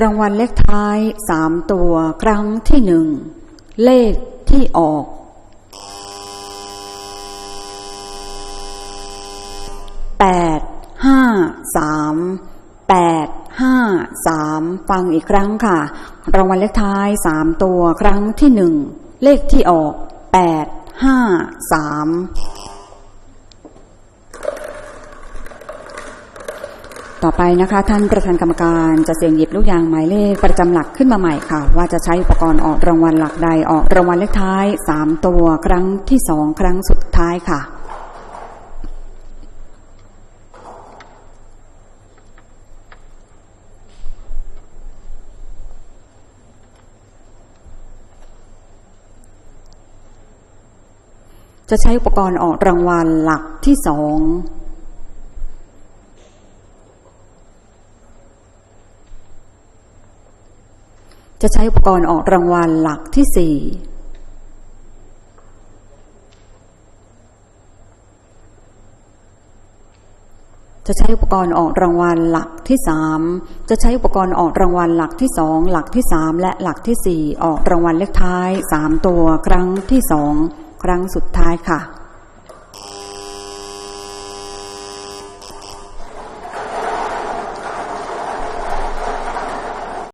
รางวัลเลขท้ายสามตัวครั้งที่หนึ่ง เลขที่ออกแปดห้าสามแปดห้าสามฟังอีกครั้งค่ะ รางวัลเลขท้ายสามตัวครั้งที่หนึ่ง เลขที่ออกแปดห้าสาม ต่อไปนะคะ ท่านประธานกรรมการจะเสี่ยงหยิบลูกยางหมายเลขประจำหลักขึ้นมาใหม่ค่ะ ว่าจะใช้อุปกรณ์ออกรางวัลหลักใดออกรางวัลเลขท้ายสามตัวครั้งที่สองครั้งสุดท้ายค่ะ จะใช้อุปกรณ์ออกรางวัลหลักที่สอง จะใช้อุปกรณ์ออกรางวัลหลักที่สี่จะใช้อุปกรณ์ออกรางวัลหลักที่สามจะใช้อุปกรณ์ออกรางวัลหลักที่สองหลักที่สามและหลักที่สี่ออกรางวัลเลขท้ายสามตัวครั้งที่สองครั้งสุดท้ายค่ะ